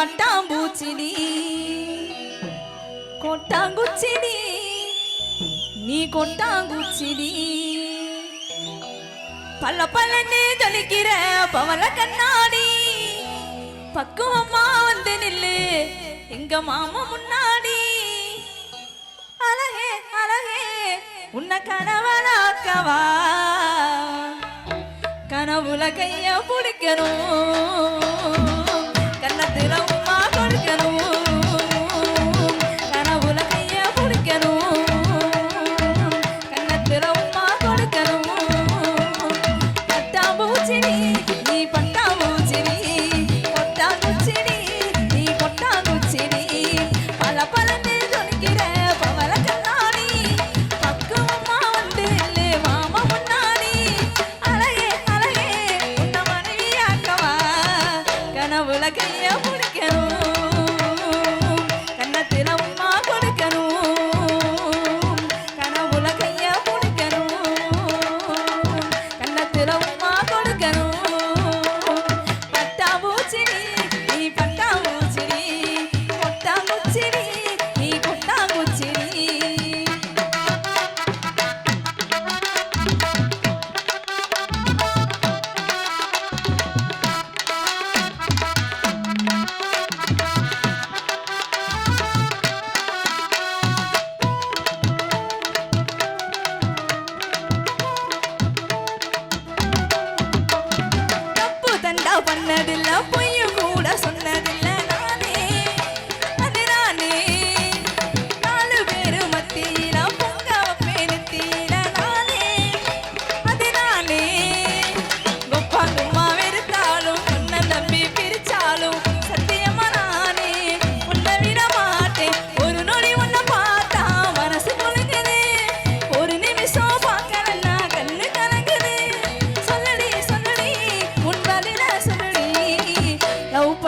பட்டாம்பூச்சிடி கொட்டாங்குச்சிடி நீ கொட்டாங்குச்சிடி பல்ல பல்லன்னு ஜொலிக்கிற பவள கண்ணாடி பக்குவம்மா வந்து நில்லு எங்க மாமா முன்னாடி அழகே அழகே உன்னை கணவனாக்கவா கனவுல கைய பிடிக்கணும் la tela un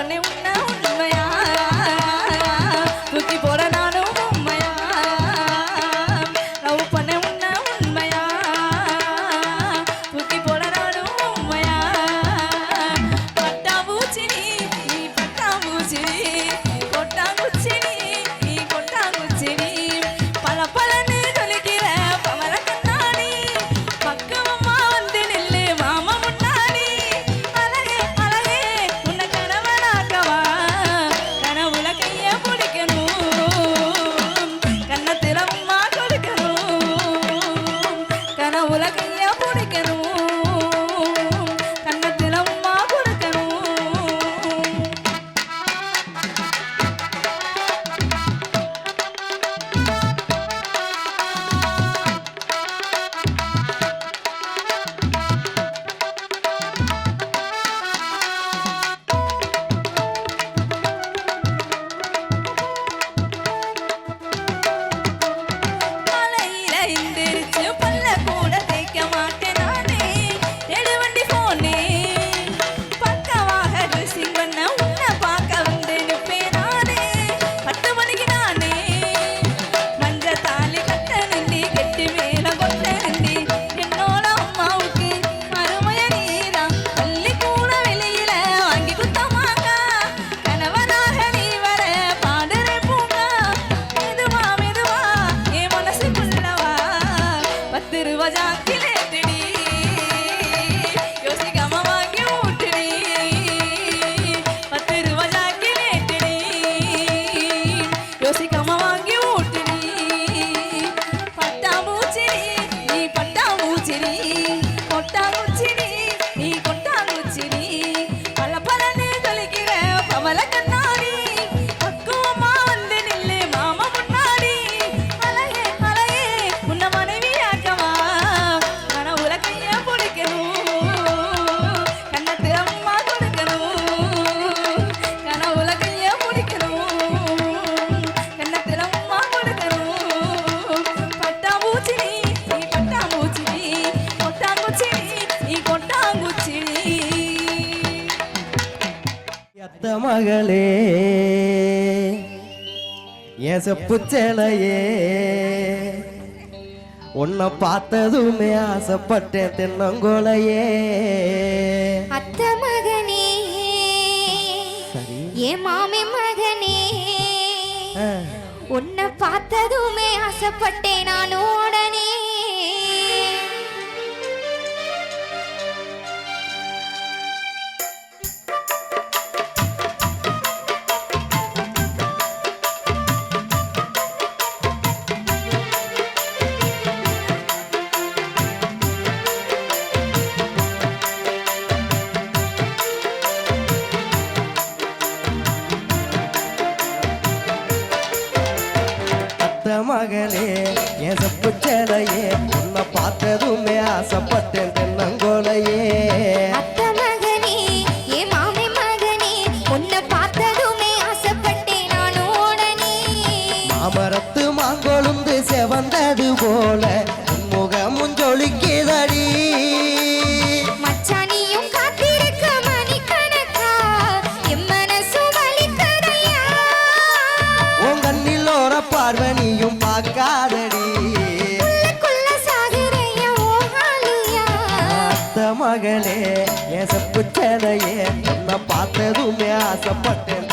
nenhum. música பெத்த மகளே ஏசப்பு சேலையே உன்னை பார்த்ததுமே ஆசைப்பட்டேன் தென்னங்கோலையே. அத்த மகனே ஏ மாமி மகனே உன்னை பார்த்ததுமே ஆசைப்பட்டேன் நானும் பெத்த மகளே என் செப்பு சேலையே உன்னை பார்த்ததுமே ஆசைப்பட்டேன் தென்னங்கோலையே. மரத்து மாங்கொழுந்து செவந்தது போல மகளே எசப்புச்சனையே நான் பார்த்ததுமே ஆசைப்பட்டேன்.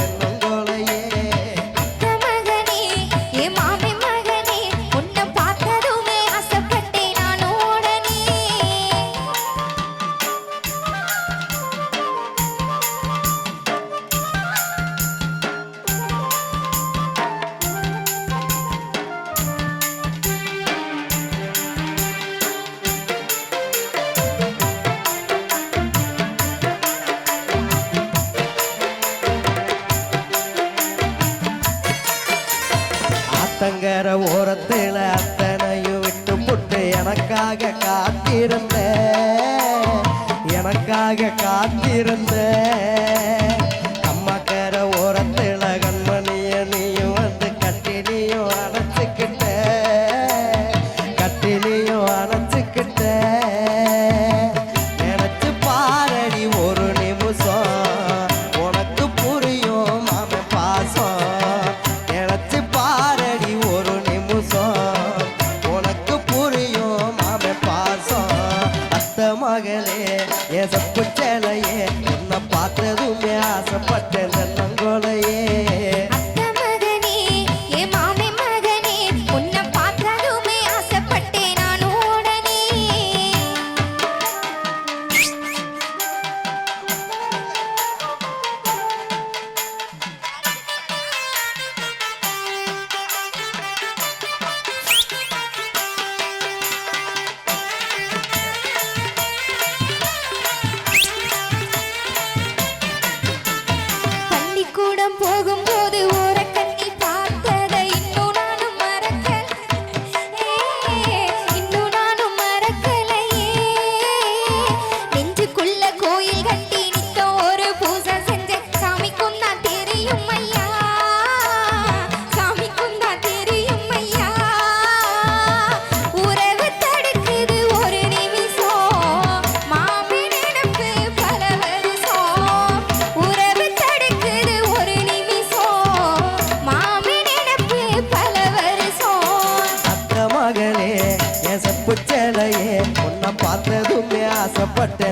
கடங்கர ஓரத்தில் அத்தனையும் விட்டு போட்டு எனக்காக காத்திருந்த. எனக்காக காத்திருந்த மகளே ஏ செப்பு சேலையே உன்னை பார்த்ததுமே ஆசைப்பட்டேன். ஆசைப்பட்ட